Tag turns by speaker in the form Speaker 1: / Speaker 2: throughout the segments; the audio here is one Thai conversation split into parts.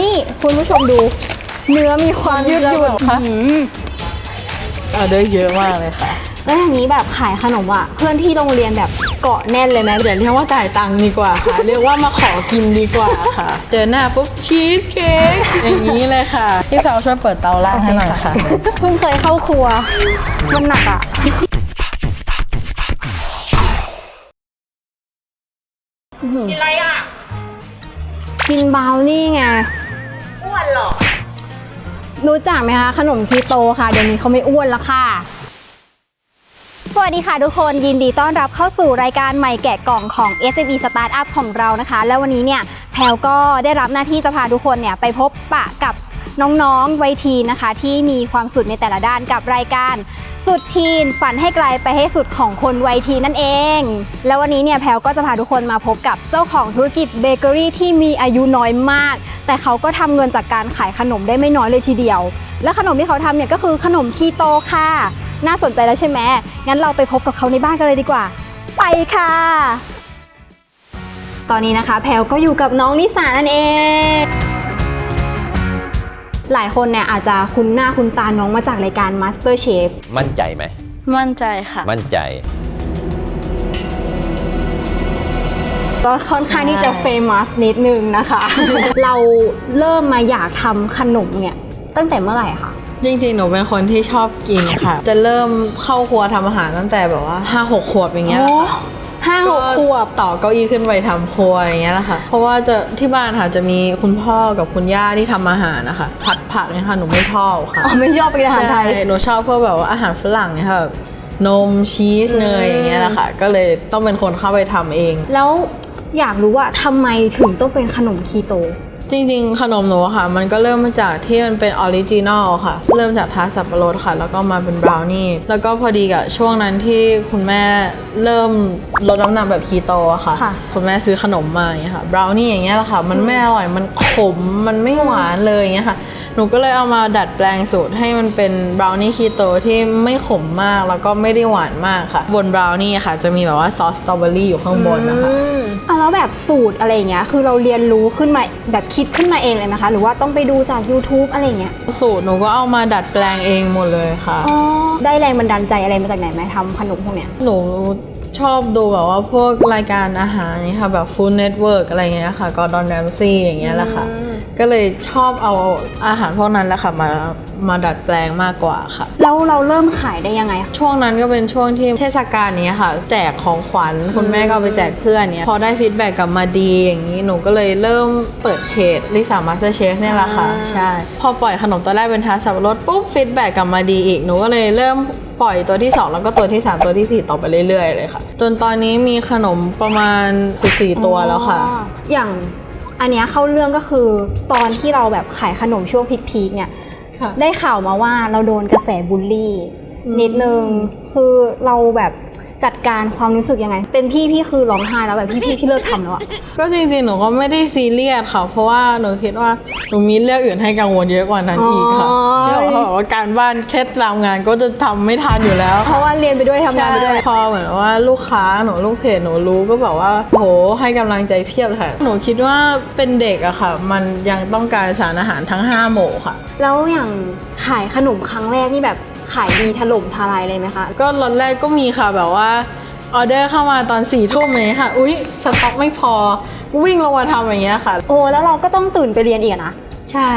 Speaker 1: นี่คุณผู้ชมดู เนื้อมีความยืดหยุ่น
Speaker 2: ค่ะ
Speaker 1: อื้อหือ
Speaker 2: ออเดอร์เยอะมากเลยค่ะ
Speaker 1: แล้วอย่างนี้แบบขายขนมอะ เพื่อนที่โรงเรียนแบบเกาะแน่นเลยไหม
Speaker 2: อย่าเรียกว่าจ่ายตังค์ดีกว่าค่ะ เรียกว่ามาขอกินดีกว่าค่ะ เจอหน้าปุ๊บชีสเค้กอย่างนี้เลยค่ะพี่สาวช่วยเปิดเตาล่างให้หน่อยค่ะ
Speaker 1: เพิ่งเคยเข้าครัว มันหนักอะ
Speaker 3: กินอะไรอะ
Speaker 1: กินบราวนี่ไง
Speaker 3: อ้ วนเหรอ
Speaker 1: รู้จักไหมคะขนมคีโตค่ะเดี๋ยวนี้เขาไม่อ้วนแล้วค่ะ สวัสดีค่ะทุกคนยินดีต้อนรับเข้าสู่รายการใหม่แกะกล่องของ SME Startup ของเรานะคะ แล้ววันนี้เนี่ยแพลก็ได้รับหน้าที่จะพาทุกคนเนี่ยไปพบปะกับ น้องๆวัยทีนนะคะ ที่มีความสุดในแต่ละด้านกับรายการ สุดทีนฝันให้ไกลไปให้สุดของคนวัยทีนนั่นเอง แล้ววันนี้เนี่ยแพลก็จะพาทุกคนมาพบกับเจ้าของธุรกิจเบเกอรี่ที่มีอายุน้อยมาก แต่เขาก็ทำเงินจากการขายขนมได้ไม่น้อยเลยทีเดียว และขนมที่เขาทำเนี่ยก็คือขนมคีโตค่ะ น่าสนใจแล้วใช่ไหมงั้นเราไปพบกับเขาในบ้านกันเลยดีกว่า ไปค่ะตอนนี้นะคะแพลก็อยู่กับน้องนิสานั่นเอง หลายคนเนี่ยอาจจะคุ้นหน้าคุ้นตาน้องมาจากรายการ Master Chef
Speaker 4: มั่นใจไหม
Speaker 2: มั่นใจค่ะ
Speaker 4: มั่นใจ
Speaker 1: ก็ค่อนข้างที่จะเฟมัสนิดนึงนะคะ เราเริ่มมาอยากทำขนมเนี่ย ตั้งแต่เมื่อไหร่คะ
Speaker 2: จริงๆ หนูเป็นคนที่ชอบกินค่ะ จะเริ่มเข้าครัวทำอาหารตั้งแต่แบบว่า5 6ขวบอย่างเงี้ยแหละค่ะ
Speaker 1: ห้าหกขวบ
Speaker 2: ต่อเก้าอี้ขึ้นไปทำครัวอย่างเงี้ยแหละค่ะ เพราะว่าจะที่บ้านค่ะจะมีคุณพ่อกับคุณย่าที่ทำอาหารนะคะ ผัดผักเนี่ยค่ะหนูไม่ชอบค่ะ
Speaker 1: อ๋อไม่ชอบไปกินอาหารไทย
Speaker 2: ใช่หนูชอบพวกแบบว่าอาหารฝรั่งเนี่ยค่ะแบบนมชีสเนยอย่างเงี้ยแหละค่ะ ก็เลยต้องเป็นคนเข้าไปทำเอง
Speaker 1: แล้วอยากรู้ว่าทำไมถึงต้องเป็นขนมคีโต
Speaker 2: จริงๆ ขนมหนูอะค่ะ มันก็เริ่มมาจากที่มันเป็นออริจินอลค่ะ เริ่มจากทาร์ตสับปะรดค่ะ แล้วก็มาเป็นบราวนี่แล้วก็พอดีกับช่วงนั้นที่คุณแม่เริ่มลดน้ำหนักแบบคีโตอะค่ะ
Speaker 1: ค่ะ
Speaker 2: คุณแม่ซื้อขนมมาอย่างเงี้ยค่ะบราวนี่อย่างเงี้ยแหละค่ะ มันไม่อร่อยมันขมมันไม่หวานเลยอย่างเงี้ยค่ะ หนูก็เลยเอามาดัดแปลงสูตรให้มันเป็นบราวนี่คีโตที่ไม่ขมมากแล้วก็ไม่ได้หวานมากค่ะ บนบราวนี่ค่ะ จะมีแบบว่าซอสสตรอเบอรี่อยู่ข้างบนนะคะ
Speaker 1: อะแล้วแบบสูตรอะไรอย่างเงี้ย คือเราเรียนรู้ขึ้นมาแบบคิดขึ้นมาเองเลยนะคะ หรือว่าต้องไปดูจาก YouTube อะไรอย่างเงี้ย
Speaker 2: สูตรหนูก็เอามาดัดแปลงเองหมดเลยค่ะ
Speaker 1: อ๋อได้แรงบันดาลใจอะไรมาจากไหนไหมทำขนมพวกเนี้ย
Speaker 2: หนู ชอบดูแบบว่าพวกรายการอาหารนี่ค่ะ แบบ Food Network อะไรเงี้ยค่ะกอร์ดอนแรมซี่อย่างเงี้ยแหละค่ะ ก็เลยชอบเอาอาหารพวกนั้นแหละค่ะมามาดัดแปลงมากกว่าค่ะ
Speaker 1: แล้วเราเริ่มขายได้ยังไงคะ
Speaker 2: ช่วงนั้นก็เป็นช่วงที่เทศกาลนี้ค่ะ แจกของขวัญคุณแม่ก็เอาไปแจกเพื่อนเนี่ยพอได้ฟีดแบ็กกลับมาดีอย่างนี้หนูก็เลยเริ่มเปิดเพจลิซ่ามาสเตอร์เชฟเนี่ยแหละค่ะ ใช่ พอปล่อยขนมตัวแรกเป็นทาร์ตสับปะรดปุ๊บฟีดแบ็กกลับมาดีอีกหนูก็เลยเริ่ม ปล่อยตัวที่ 2 แล้วก็ตัวที่ 3 ตัวทีสี่ 4 ต่อไปเรื่อย ๆ เลยค่ะ จนตอนนี้มีขนมประมาณ 14 ตัวแล้วค่ะ
Speaker 1: อ๋ออย่างอันเนี้ยเข้าเรื่องก็คือตอนที่เราแบบขายขนมช่วงพีคๆเนี่ย
Speaker 2: ค่ะ
Speaker 1: ได้ข่าวมาว่าเราโดนกระแสบูลลี่
Speaker 2: อืม
Speaker 1: นิดนึงคือเราแบบ จัดการความรู้สึกยังไง เป็นพี่พี่คือร้องไห้แล้วแบบพี่พี่พี่เลิกทำแล้วอะ
Speaker 2: ก็จริงๆ หนูก็ไม่ได้ซีเรียสค่ะ เพราะว่าหนูคิดว่าหนูมีเรื่องอื่นให้กังวลเยอะกว่านั้นอีกค่ะ
Speaker 1: อ๋อ
Speaker 2: ที่บอกว่าการบ้านแค่ตามงานก็จะทำไม่ทันอยู่แล้ว
Speaker 1: เพราะว่าเรียนไปด้วยทำงานไปด้วย
Speaker 2: ใช่พอเหมือนว่าลูกค้าหนูลูกเพจหนูรู้ก็แบบว่าโหให้กำลังใจเพียบเลยค่ะ หนูคิดว่าเป็นเด็กอะค่ะ มันยังต้องการสารอาหารทั้ง5หมู่ค่ะ
Speaker 1: แล้วอย่างขายขนมครั้งแรกนี่แบบ ขายดีถล่มทลายเลยไหมคะ
Speaker 2: ก็ล็อตแรกก็มีค่ะแบบว่าออเดอร์เข้ามาตอน4ี่ทุ่มเลยค่ะ อุ๊ย สต็อกไม่พอ วิ่งลงมาทำอย่างเงี้ยค่ะ
Speaker 1: โอ้แล้วเราก็ต้องตื่นไปเรียนอีกอะนะ
Speaker 2: ใช่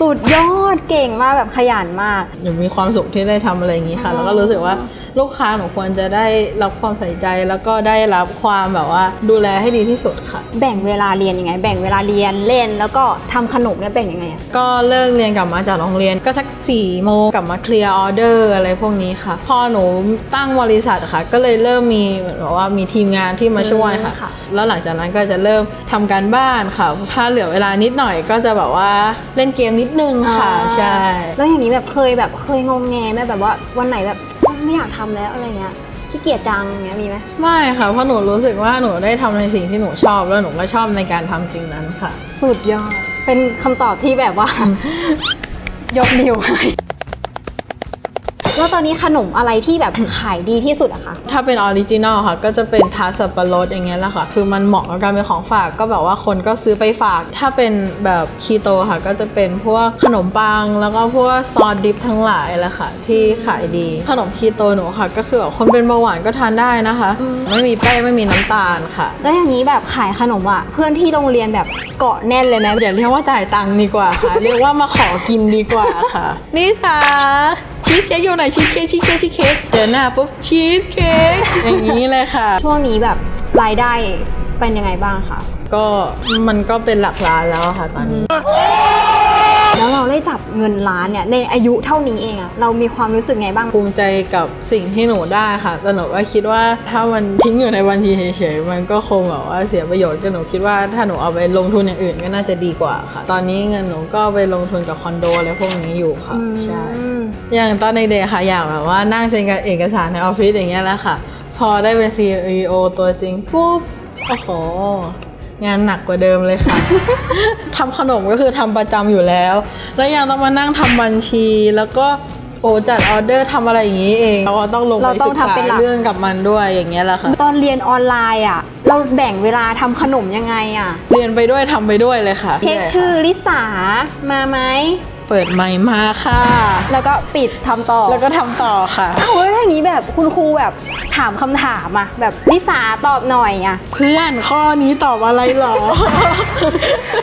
Speaker 1: สุดยอดเก่งมากแบบขยันมาก
Speaker 2: หนูมีความสุขที่ได้ทำอะไรอย่างนี้ค่ะ แล้วก็รู้สึกว่า ลูกค้าหนูควรจะได้รับความใส่ใจแล้วก็ได้รับความแบบว่า ดูแลให้ดีที่สุดค่ะ
Speaker 1: แบ่งเวลาเรียนยังไง แบ่งเวลาเรียนเล่น แล้วก็ทำขนมเนี่ยแบ่งยังไงอะ
Speaker 2: ก็เลิกเรียนกลับมาจากโรงเรียนก็สัก4ี่โมงกลับมาเคลียร์ออเดอร์อะไรพวกนี้ค่ะ พอหนูตั้งบริษัทค่ะ ก็เลยเริ่มมีเหมือนกับว่ามีทีมงานที่มาช่วยค่ะ
Speaker 1: ค่ะ
Speaker 2: แล้วหลังจากนั้นก็จะเริ่มทำการบ้านค่ะ ถ้าเหลือเวลานิดหน่อยก็จะแบบว่าเล่นเกมนิดนึงค่ะใช่
Speaker 1: แล้วอย่างนี้แบบเคยแบบเคยงงแงไหมแบบว่าวันไหนแบบ ไม่อยากทำแล้วอะไรเงี้ยขี้เกียจจังอย่างเงี้ยมีไหม
Speaker 2: ไม่ค่ะเพราะหนูรู้สึกว่าหนูได้ทำในสิ่งที่หนูชอบแล้วหนูก็ชอบในการทำสิ่งนั้นค่ะ
Speaker 1: สุดยอด เป็นคำตอบที่แบบว่า ยกนิ้วให้ แล้วตอนนี้ขนมอะไรที่แบบ ขายดีที่สุดอะคะ
Speaker 2: ถ้าเป็นออริจินอลค่ะ ก็จะเป็นทาร์ตสับปะรดอย่างเงี้ยแหละค่ะ คือมันเหมาะกับการเป็นของฝากก็แบบว่าคนก็ซื้อไปฝาก ถ้าเป็นแบบคีโตค่ะ ก็จะเป็นพวกขนมปัง แล้วก็พวกซอสดิฟทั้งหลายแหละค่ะ ที่ขายดีขนมคีโตหนูค่ะ ก็คือแบบคนเป็นเบาหวานก็ทานได้นะคะ ไม่มีแป้งไม่มีน้ำตาลค่ะ
Speaker 1: แล้วอย่างนี้แบบขายขนมอะเพื่อนที่โรงเรียนแบบเกาะแน่นเลยไหม
Speaker 2: อย่าเรียกว่าจ่ายตังค์ดีกว่าค่ะ เรียกว่ามาขอกินดีกว่าค่ะนิสา ชีสเค้กอยู่ไหนชีสเค้กชีสเค้กชีสเค้กเจอหน้าปุ๊บชีสเค้กอย่างนี้เลยค่ะ
Speaker 1: ช่วงนี้แบบรายได้เป็นยังไงบ้างคะ
Speaker 2: ก็มันก็เป็นหลักล้านแล้วอะค่ะตอนนี้
Speaker 1: แล้วเราได้จับเงินล้านเนี่ยในอายุเท่านี้เองอะเรามีความรู้สึกไงบ้าง
Speaker 2: ภูมิใจกับสิ่งที่หนูได้ค่ะแต่หนูก็คิดว่าถ้ามันทิ้งอยู่ในบัญชีเฉยๆ มันก็คงแบบว่าเสียประโยชน์ก็หนูคิดว่าถ้าหนูเอาไปลงทุนอย่างอื่นก็น่าจะดีกว่าค่ะ ตอนนี้เงินหนูก็ไปลงทุนกับคอนโดอะไรพวกนี้อยู่ค่ะ ใช่
Speaker 1: อืม
Speaker 2: อย่างตอนเด็กๆค่ะ อยากแบบว่านั่งเซ็นกับเอกสารในออฟฟิศอย่างเงี้ยแหล้วค่ะ พอได้เป็น CEO ตัวจริงปุ๊บ โอ้โห งานหนักกว่าเดิมเลยค่ะ ทำขนมก็คือทำประจำอยู่แล้ว แล้วยังต้องมานั่งทำบัญชีแล้วก็โอ้จัดออเดอร์ทำอะไรอย่างนี้เอง เราก็ต้องลง
Speaker 1: เรา
Speaker 2: ไป
Speaker 1: ต้อ
Speaker 2: ศึ
Speaker 1: ง
Speaker 2: กษา
Speaker 1: ทำเป็นหลัก
Speaker 2: เรื่องกับมันด้วยอย่างเงี้ยแหละค่ะ
Speaker 1: ตอนเรียนออนไลน์อะเราแบ่งเวลาทำขนมยังไงอะ
Speaker 2: เรียนไปด้วยทำไปด้วยเลยค่ะ
Speaker 1: เช็คชื่อลิสามาไหม
Speaker 2: เปิดไมค์มาค่ะ
Speaker 1: แล้วก็ปิดทำต่อ
Speaker 2: แล้วก็ทำต่อค่ะ
Speaker 1: อ้าวแล้วถ้าอย่างนี้แบบคุณครูแบบถามคำถามอะแบบลิสาตอบหน่อยอะ
Speaker 2: เพื่อนข้อนี้ตอบอะไรหรอ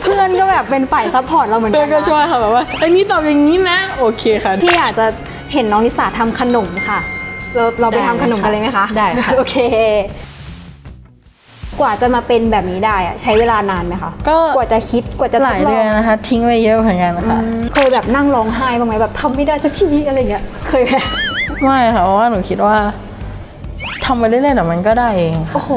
Speaker 1: เพื่อนก็แบบเป็นฝ่ายซัพพอร์ตเราเหมือน
Speaker 2: เพื่
Speaker 1: กั
Speaker 2: อน
Speaker 1: น
Speaker 2: ก็
Speaker 1: นะ
Speaker 2: ช่วยค่ะแบบว่าไอ้นี่ตอบอย่างนี้นะ โอเคค่ะ
Speaker 1: พี่อยากจะเห็นน้องลิสาทำขนมค่ะ เราเราไป
Speaker 2: ได้
Speaker 1: ทำขนมกันเลยไหมคะ
Speaker 2: ได้ค่ะ
Speaker 1: โอเค กว่าจะมาเป็นแบบนี้ได้อะใช้เวลานานไหมคะ
Speaker 2: ก็
Speaker 1: กว่าจะคิดกว่าจะ
Speaker 2: หลายเดือน
Speaker 1: ทดง
Speaker 2: นะคะ ทิ้งไว้เยอะเหมือนกันนะคะ
Speaker 1: อืมเคยแบบนั่งร้องไห้บ้างไหมแบบทำไม่ได้สักทีอะไรเงี้ยเคยไหม
Speaker 2: ไม่ค่ะเพราะว่าหนูคิดว่าทำไปเรื่อยๆเดี๋ยวมันก็ได้เองค่ะ
Speaker 1: โอ้โห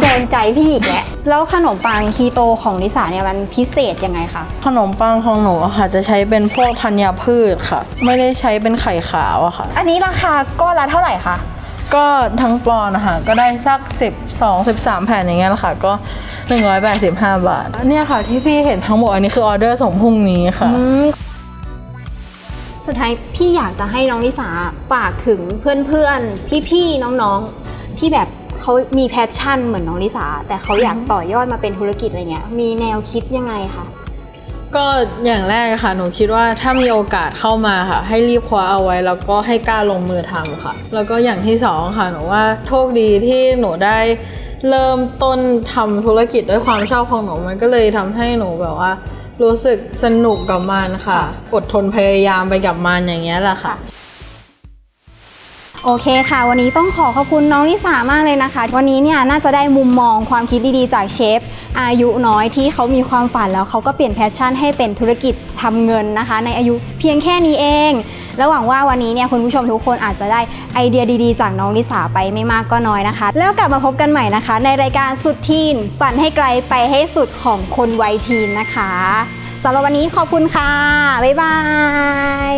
Speaker 1: โดนใจพี่อีกแล้วแล้วขนมปังคีโตของลิสาเนี่ยมันพิเศษยังไงคะ
Speaker 2: ขนมปังของหนูอะค่ะ จะใช้เป็นพวกธัญพืชค่ะ ไม่ได้ใช้เป็นไข่ขาวอะค่ะ
Speaker 1: อันนี้ราคาก้อนละเท่าไหร่คะ
Speaker 2: ก็ทั้งปอนด์นะคะก็ได้สัก 12 13 แผ่นอย่างเงี้ยแหละค่ะ ก็ 185 บาท เนี่ยค่ะที่พี่เห็นทั้งหมดอันนี้คือออเดอร์ส่งพรุ่งนี้ค่ะ
Speaker 1: สุดท้ายพี่อยากจะให้น้องลิสาฝากถึงเพื่อนๆ พี่ๆ น้องๆ ที่แบบเขามีแพชชั่นเหมือนน้องลิสาแต่เขาอยากต่อยอดมาเป็นธุรกิจอะไรเงี้ย มีแนวคิดยังไงคะ
Speaker 2: ก็อย่างแรกค่ะ หนูคิดว่าถ้ามีโอกาสเข้ามาค่ะ ให้รีบคว้าเอาไว้ แล้วก็ให้กล้าลงมือทำค่ะ แล้วก็อย่างที่สองค่ะหนูว่าโชคดีที่หนูได้เริ่มต้นทำธุรกิจด้วยความชอบของหนูมันก็เลยทำให้หนูแบบว่า รู้สึกสนุกกับมันค่ะ อดทนพยายามไปกับมันอย่างเงี้ยแหละค่ะ
Speaker 1: โอเคค่ะ วันนี้ต้องขอขอบคุณน้องลิสามากเลยนะคะ วันนี้เนี่ยน่าจะได้มุมมองความคิดดีๆ จากเชฟอายุน้อยที่เขามีความฝันแล้วเขาก็เปลี่ยนแพชชั่นให้เป็นธุรกิจทำเงินนะคะ ในอายุเพียงแค่นี้เอง แล้วหวังว่าวันนี้เนี่ยคุณผู้ชมทุกคนอาจจะได้ไอเดียดีๆ จากน้องลิสาไปไม่มากก็น้อยนะคะ แล้วกลับมาพบกันใหม่นะคะ ในรายการสุดทีนฝันให้ไกลไปให้สุดของคนวัยทีนนะคะสำหรับวันนี้ขอบคุณค่ะบ๊ายบาย